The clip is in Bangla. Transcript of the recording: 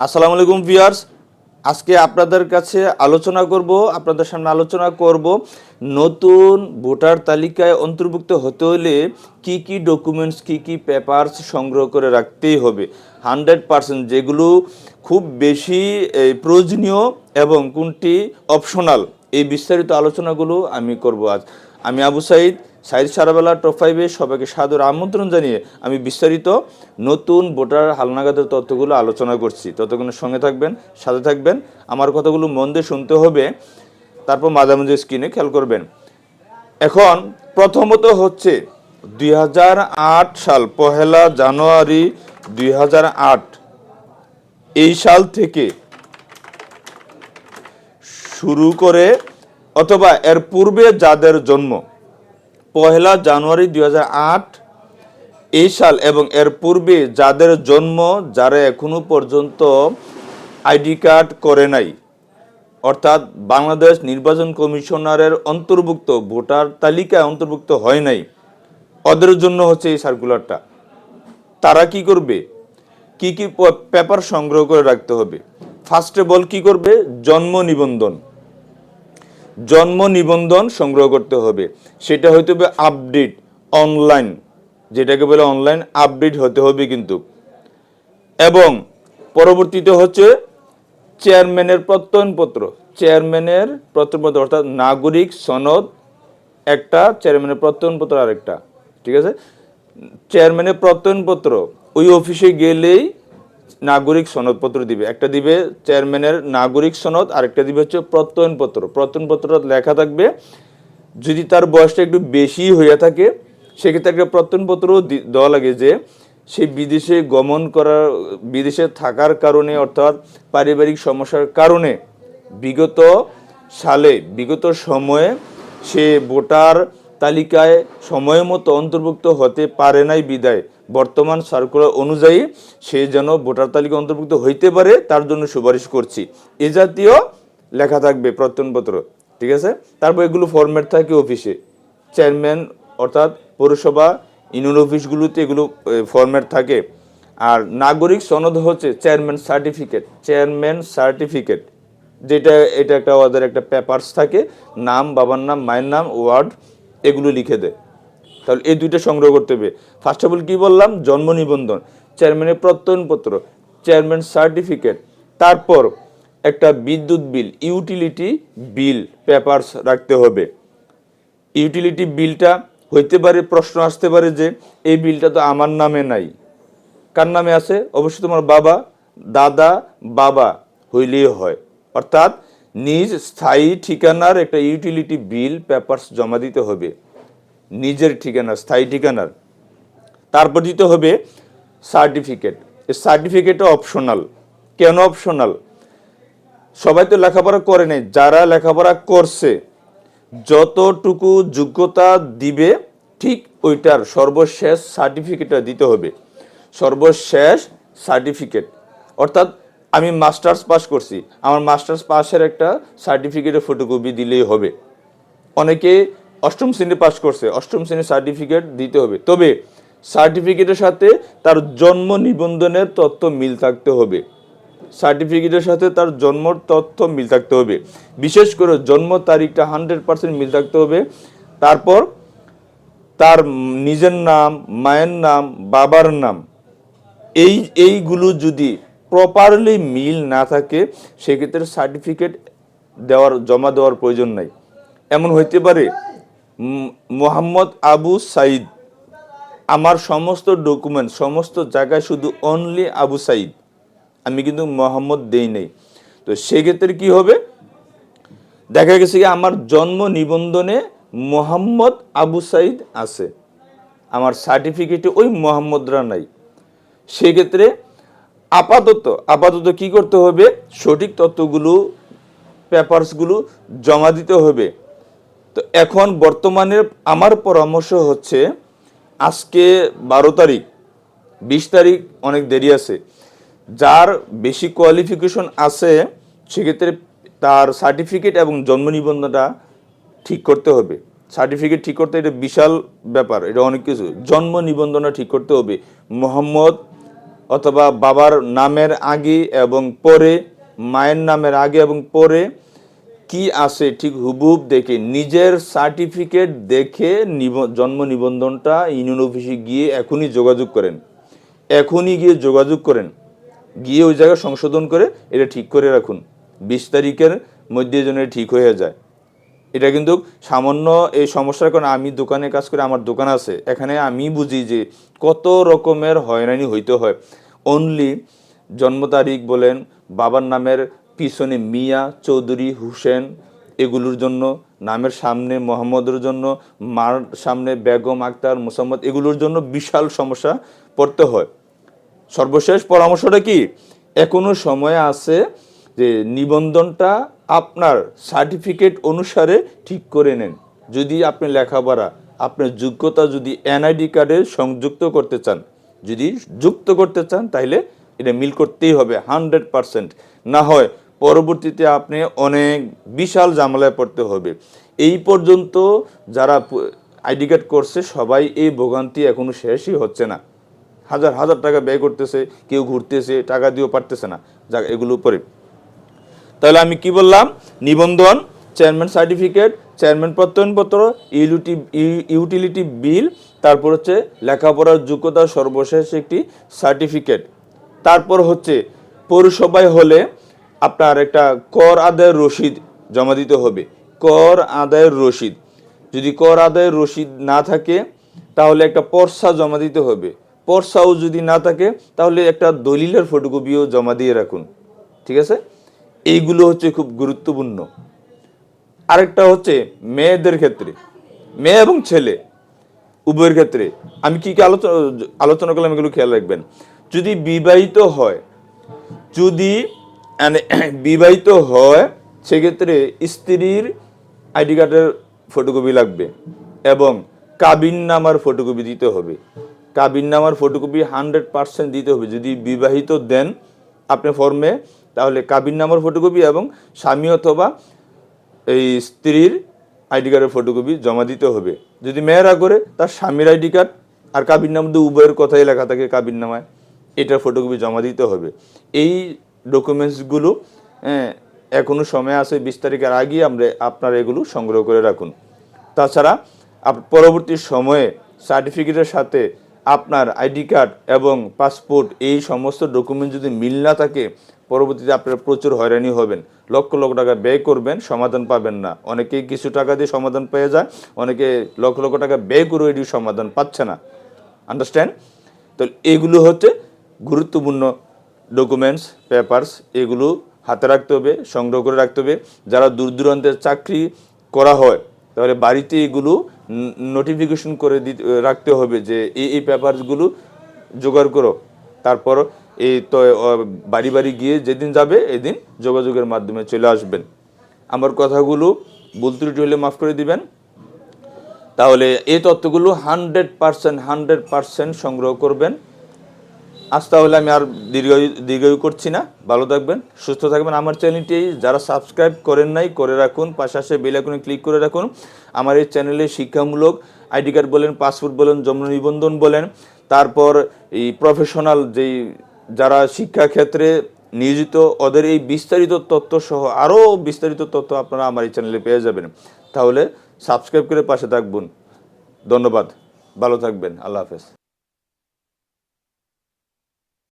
আসসালামু আলাইকুম ভিউয়ার্স। আজকে আপনাদের কাছে আলোচনা করব, আপনাদের সামনে আলোচনা করব নতুন ভোটার তালিকায় অন্তর্ভুক্ত হতে হলে কি কি ডকুমেন্টস কি কি পেপারস সংগ্রহ করে রাখতেই হবে। হান্ড্রেড পার্সেন্ট যেগুলো খুব বেশি প্রয়োজনীয় এবং কোনটি অপশনাল এই বিস্তারিত আলোচনাগুলো আমি করব আজ। আমি আবু সাইদ সাইদ সারাবেলা টপ ফাইভে সবাইকে সাদর আমন্ত্রণ জানিয়ে আমি বিস্তারিত নতুন ভোটার হালনাগাদের তথ্যগুলো আলোচনা করছি। ততক্ষণের সঙ্গে থাকবেন, সাথে থাকবেন। আমার কথাগুলো মন দিয়ে শুনতে হবে। তারপর মাঝে মাঝে স্ক্রিনে খেয়াল করবেন। এখন প্রথমত হচ্ছে দুই হাজার আট সাল, পহেলা জানুয়ারি দুই হাজার আট। এই সাল থেকে শুরু করে অথবা এর পূর্বে যাদের জন্ম পহেলা জানুয়ারি দুই হাজার আট এই সাল এবং এর পূর্বে যাদের জন্ম যারা এখনও পর্যন্ত আইডি কার্ড করে নাই, অর্থাৎ বাংলাদেশ নির্বাচন কমিশনারের অন্তর্ভুক্ত, ভোটার তালিকায় অন্তর্ভুক্ত হয় নাই, ওদের জন্য হচ্ছে এই সার্কুলারটা তারা কি করবে? কি কি পেপার সংগ্রহ করে রাখতে হবে? ফার্স্টে বল কি করবে? জন্ম নিবন্ধন। জন্ম নিবন্ধন সংগ্রহ করতে হবে। সেটা হবে আপডেট অনলাইন যেটাকে বলে অনলাইন আপডেট হতে হবে কিন্তু। এবং পরবর্তীতে হচ্ছে চেয়ারম্যানের প্রত্যয়নপত্র। চেয়ারম্যানের প্রত্যয়নপত্র অর্থাৎ নাগরিক সনদ, একটা চেয়ারম্যানের প্রত্যয়নপত্র আরেকটা। ঠিক আছে? চেয়ারম্যানের প্রত্যয়নপত্র। ওই অফিসে গেলেই নাগরিক সনদপত্র দিবে। একটা দিবে চেয়ারম্যানের নাগরিক সনদ, আরেকটা দিবে হচ্ছে প্রত্যয়নপত্র। প্রত্যয়নপত্র লেখা থাকবে, যদি তার বয়সটা একটু বেশি হয়ে থাকে, সেক্ষেত্রে একটা প্রত্যয়নপত্রও দেওয়া লাগে যে, সে বিদেশে গমন করার, বিদেশে থাকার কারণে অর্থাৎ পারিবারিক সমস্যার কারণে বিগত সালে, বিগত সময়ে সে ভোটার তালিকায় সময় মতো অন্তর্ভুক্ত হতে পারে নাই বিদায়। বর্তমান সার্কুলার অনুযায়ী সে যেন ভোটার তালিকা অন্তর্ভুক্ত হইতে পারে, তার জন্য সুপারিশ করছি। এ জাতীয় লেখা থাকবে প্রত্যয়নপত্র, ঠিক আছে? তারপর এগুলো ফরম্যাট থাকে অফিসে চেয়ারম্যান অর্থাৎ পৌরসভা ইউনিয়ন অফিসগুলোতে এগুলো ফরম্যাট থাকে। আর নাগরিক সনদ হচ্ছে চেয়ারম্যান সার্টিফিকেট চেয়ারম্যান সার্টিফিকেট যেটা, এটা একটা ওদের একটা পেপারস থাকে। নাম, বাবার নাম, মায়ের নাম ওয়ার্ড এগুলো লিখে দেয়। তাহলে এই দুইটা সংগ্রহ করতে হবে। ফার্স্ট অফ অল কী বললাম? জন্ম নিবন্ধন চেয়ারম্যানের প্রত্যয়নপত্র চেয়ারম্যান সার্টিফিকেট তারপর একটা বিদ্যুৎ বিল ইউটিলিটি বিল পেপারস রাখতে হবে। ইউটিলিটি বিলটা হইতে পারে, প্রশ্ন আসতে পারে যে, এই বিলটা তো আমার নামে নাই। কার নামে আছে? অবশ্যই তোমার বাবা, দাদা, বাবা হইলেই হয়। অর্থাৎ নিজ স্থায়ী ঠিকানার একটা ইউটিলিটি বিল পেপারস জমা দিতে হবে। নিজের ঠিকানা, স্থায়ী ঠিকানার। তারপর দিতে হবে সার্টিফিকেট এই সার্টিফিকেটও অপশনাল কেন অপশনাল সবাই তো লেখাপড়া করে নাই। যারা লেখাপড়া করছে, যতটুকু যোগ্যতা দিবে, ঠিক ওইটার সর্বশেষ সার্টিফিকেটটা দিতে হবে। সর্বশেষ সার্টিফিকেট অর্থাৎ আমি মাস্টার্স পাস করছি। আমার মাস্টার্স পাসের একটা সার্টিফিকেটের ফটোকপি দিলেই হবে। অনেকে অষ্টম শ্রেণি পাশ করছে, অষ্টম শ্রেণির সার্টিফিকেট দিতে হবে। তবে সার্টিফিকেটের সাথে তার জন্ম নিবন্ধনের তথ্য মিল থাকতে হবে। সার্টিফিকেটের সাথে তার জন্ম তথ্য মিল থাকতে হবে। বিশেষ করে জন্ম তারিখটা হান্ড্রেড পার্সেন্ট মিল থাকতে হবে। তারপর তার নিজের নাম, মায়ের নাম, বাবার নাম, এই, এইগুলো যদি প্রপারলি মিল না থাকে, সেক্ষেত্রে সার্টিফিকেট দেওয়ার, জমা দেওয়ার প্রয়োজন নাই। এমন হইতে পারে মোহাম্মদ আবু সাইদ। আমার সমস্ত ডকুমেন্ট সমস্ত জায়গায় শুধু অনলি আবু সাইদ। আমি কিন্তু মোহাম্মদ দেই নেই। তো সেক্ষেত্রে কি হবে? দেখা গেছে কি আমার জন্ম নিবন্ধনে মোহাম্মদ আবু সাইদ আছে। আমার সার্টিফিকেটে ওই মোহাম্মদরা নাই। সেক্ষেত্রে আপাতত আপাতত কি করতে হবে? সঠিক তথ্যগুলো পেপারসগুলো জমা দিতে হবে। তো এখন বর্তমানে আমার পরামর্শ হচ্ছে আজকে বারো তারিখ, বিশ তারিখ অনেক দেরি আছে। যার বেশি কোয়ালিফিকেশন আছে, সেক্ষেত্রে তার সার্টিফিকেট এবং জন্ম নিবন্ধনটা ঠিক করতে হবে। সার্টিফিকেট ঠিক করতে এটা বিশাল ব্যাপার, এটা অনেক কিছু। জন্ম নিবন্ধনটা ঠিক করতে হবে। মোহাম্মদ অথবা বাবার নামের আগে এবং পরে, মায়ের নামের আগে এবং পরে কি আছে ঠিক হুবহুব দেখে, নিজের সার্টিফিকেট দেখে জন্ম নিবন্ধনটা ইউনিয়ন অফিসে গিয়ে এখনই যোগাযোগ করেন। এখনই গিয়ে যোগাযোগ করেন। গিয়ে ওই জায়গায় সংশোধন করে এটা ঠিক করে রাখুন। বিশ তারিখের মধ্যে যেন ঠিক হয়ে যায়। এটা কিন্তু সামান্য এই সমস্যার কারণে আমি দোকানে কাজ করে আমার দোকান আছে, এখানে আমি বুঝি যে কত রকমের হয়রানি হইতে হয়। অনলি জন্ম তারিখ বলেন, বাবার নামের পিছনে মিয়া চৌধুরী হুসেন এগুলোর জন্য, নামের সামনে মোহাম্মদের জন্য, মার সামনে বেগম আক্তার মুসাম্মদ এগুলোর জন্য বিশাল সমস্যা পড়তে হয়। সর্বশেষ পরামর্শটা কি? এখনও সময় আছে যে নিবন্ধনটা আপনার সার্টিফিকেট অনুসারে ঠিক করে নেন। যদি আপনি লেখাপড়া, আপনার যোগ্যতা যদি এনআইডি কার্ডে সংযুক্ত করতে চান, যদি যুক্ত করতে চান তাহলে এটা মিল করতেই হবে, হান্ড্রেড পারসেন্ট। না হয় পরবর্তীতে আপনি অনেক বিশাল ঝামেলায় পড়তে হবে। এই পর্যন্ত যারা আইডি কার্ড করছে, সবাই এই ভোগান্তি এখনও শেষই হচ্ছে না। হাজার হাজার টাকা ব্যয় করতেছে, কেউ ঘুরতেছে, টাকা দিয়েও পারতেছে না। যাক, এগুলো পরে তাহলে আমি কি বললাম? নিবন্ধন চেয়ারম্যান সার্টিফিকেট চেয়ারম্যান প্রত্যয়নপত্র ইউটিলিটি ইউটিলিটি বিল, তারপর হচ্ছে লেখাপড়ার যোগ্যতা সর্বশেষ একটি সার্টিফিকেট তারপর হচ্ছে পৌরসভায় হলে আপনার একটা কর আদায়ের রসিদ জমা দিতে হবে। কর আদায়ের রসিদ। যদি কর আদায়ের রসিদ না থাকে, তাহলে একটা পর্সা জমা দিতে হবে। পর্সাও যদি না থাকে, তাহলে একটা দলিলের ফটোকপিও জমা দিয়ে রাখুন। ঠিক আছে? এইগুলো হচ্ছে খুব গুরুত্বপূর্ণ। আরেকটা হচ্ছে মেয়েদের ক্ষেত্রে। মেয়ে এবং ছেলে, উভয়ের ক্ষেত্রে। আমি কি কি আলোচনা আলোচনা করলাম এগুলো খেয়াল রাখবেন। যদি বিবাহিত হয়, যদি বিবাহিত হয়, সেক্ষেত্রে স্ত্রীর আইডি কার্ডের ফটোকপি লাগবে এবং কাবিন নামার ফটোকপি দিতে হবে। কাবিন নামার ফটোকপি হান্ড্রেড পার্সেন্ট দিতে হবে। যদি বিবাহিত দেন আপনি ফর্মে তাহলে কাবিন নামার ফটোকপি এবং স্বামী অথবা এই স্ত্রীর আইডি কার্ডের ফটোকপি জমা দিতে হবে। যদি মেয়েরা করে, তার স্বামীর আইডি কার্ড আর কাবির নাম উভয়ের কথাই লেখা থাকে কাবির নামায় এটার ফটোকপি জমা দিতে হবে। এই ডকুমেন্টসগুলো এখনও সময় আছে, বিশ তারিখের আগেই আমরা আপনারা এগুলো সংগ্রহ করে রাখুন। তাছাড়া পরবর্তী সময়ে সার্টিফিকেটের সাথে আপনার আইডি কার্ড এবং পাসপোর্ট, এই সমস্ত ডকুমেন্ট যদি মিল না থাকে, পরবর্তীতে আপনারা প্রচুর হয়রানি হবেন। লক্ষ লক্ষ টাকা ব্যয় করবেন, সমাধান পাবেন না। অনেকেই কিছু টাকা দিয়ে সমাধান পেয়ে যায়, অনেকে লক্ষ লক্ষ টাকা ব্যয় করে এটি সমাধান পাচ্ছে না। আন্ডারস্ট্যান্ড তো এগুলো হচ্ছে গুরুত্বপূর্ণ ডকুমেন্টস পেপারস এগুলো হাতে রাখতে হবে, সংগ্রহ করে রাখতে হবে। যারা দূর দূরান্তের চাকরি করা হয়, তাহলে বাড়িতে এগুলো নোটিফিকেশন করে দিতে রাখতে হবে যে এই এই পেপারসগুলো জোগাড় করো। তারপর এই তো বাড়ি বাড়ি গিয়ে যেদিন যাবে, এদিন যোগাযোগের মাধ্যমে চলে আসবেন। আমার কথাগুলো ভুল ত্রুটি হলে মাফ করে দিবেন। তাহলে এই তথ্যগুলো হান্ড্রেড পার্সেন্ট হান্ড্রেড পার্সেন্ট সংগ্রহ করবেন। আজ তাহলে আমি আর দীর্ঘায়ু দীর্ঘায়ু করছি না। ভালো থাকবেন, সুস্থ থাকবেন। আমার চ্যানেলটি যারা সাবস্ক্রাইব করেন নাই, করে রাখুন। পাশাপাশি বেল আইকনে ক্লিক করে রাখুন। আমার এই চ্যানেলে শিক্ষামূলক আইডি কার্ড বলেন, পাসপোর্ট বলেন, জন্ম নিবন্ধন বলেন, তারপর এই প্রফেশনাল যেই যারা শিক্ষাক্ষেত্রে নিয়োজিত, ওদের এই বিস্তারিত তথ্য সহ আরও বিস্তারিত তথ্য আপনারা আমার এই চ্যানেলে পেয়ে যাবেন। তাহলে সাবস্ক্রাইব করে পাশে থাকবেন। ধন্যবাদ। ভালো থাকবেন। আল্লাহ হাফেজ।